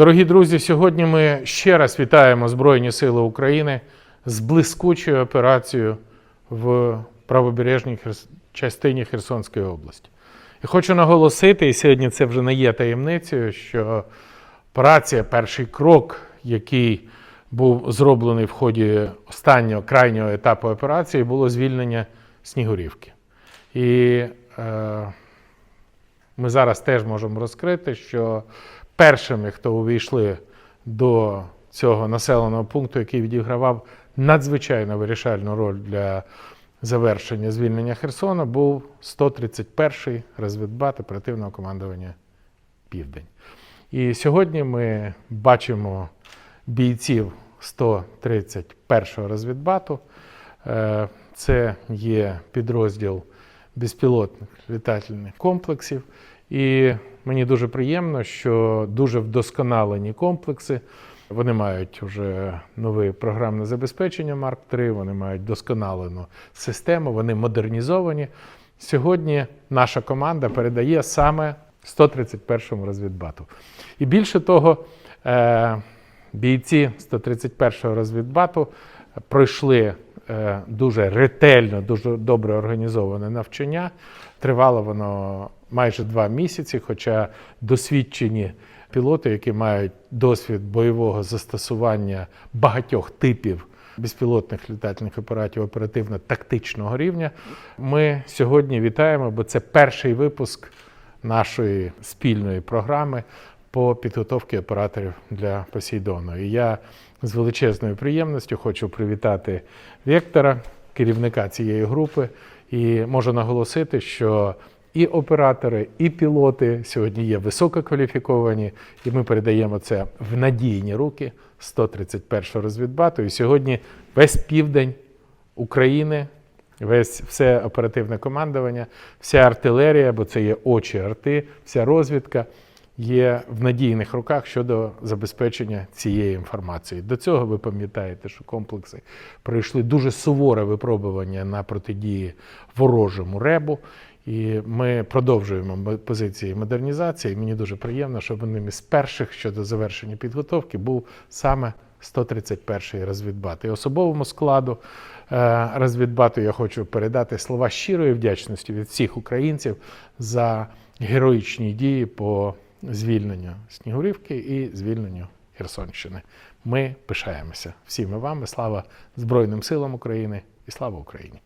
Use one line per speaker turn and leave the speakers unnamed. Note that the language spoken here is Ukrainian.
Дорогі друзі, сьогодні ми ще раз вітаємо Збройні Сили України з блискучою операцією в правобережній частині Херсонської області. І хочу наголосити, і сьогодні це вже не є таємницею, що операція, перший крок, який був зроблений в ході останнього крайнього етапу операції, було звільнення Снігурівки. І е, ми зараз теж можемо розкрити, що першими, хто увійшли до цього населеного пункту, який відігравав надзвичайно вирішальну роль для завершення звільнення Херсона, був 131-й розвідбат оперативного командування Південь. І сьогодні ми бачимо бійців 131-го розвідбату. Е, Це є підрозділ безпілотних літательних комплексів. І мені дуже приємно, що дуже вдосконалені комплекси. Вони мають вже нове програмне забезпечення Марк 3 вони мають досконалену систему, вони модернізовані. Сьогодні наша команда передає саме 131-му розвідбату. І більше того, е, бійці 131-го розвідбату пройшли е, дуже ретельно, дуже добре організоване навчання. Тривало воно майже два місяці, хоча досвідчені пілоти, які мають досвід бойового застосування багатьох типів безпілотних літальних апаратів оперативно-тактичного рівня, ми сьогодні вітаємо, бо це перший випуск нашої спільної програми по підготовці операторів для Посейдону. І я з величезною приємністю хочу привітати Вектора, керівника цієї групи, і можу наголосити, що і оператори, і пілоти сьогодні є висококваліфіковані, і ми передаємо це в надійні руки 131 розвідбату. І сьогодні весь південь України, весь все оперативне командування, вся артилерія, бо це є очі арти, вся розвідка є в надійних руках щодо забезпечення цієї інформації. До цього ви пам'ятаєте, що комплекси пройшли дуже суворе випробування на протидії ворожому ребу. І ми продовжуємо позиції модернізації. Мені дуже приємно, що одним із перших щодо завершення підготовки був саме 131-й розвідбат. І особовому складу е, розвідбату я хочу передати слова щирої вдячності від всіх українців за героїчні дії по звільненню Снігурівки і звільненню Херсонщини. Ми пишаємося всіми вами. Слава Збройним силам України і слава Україні!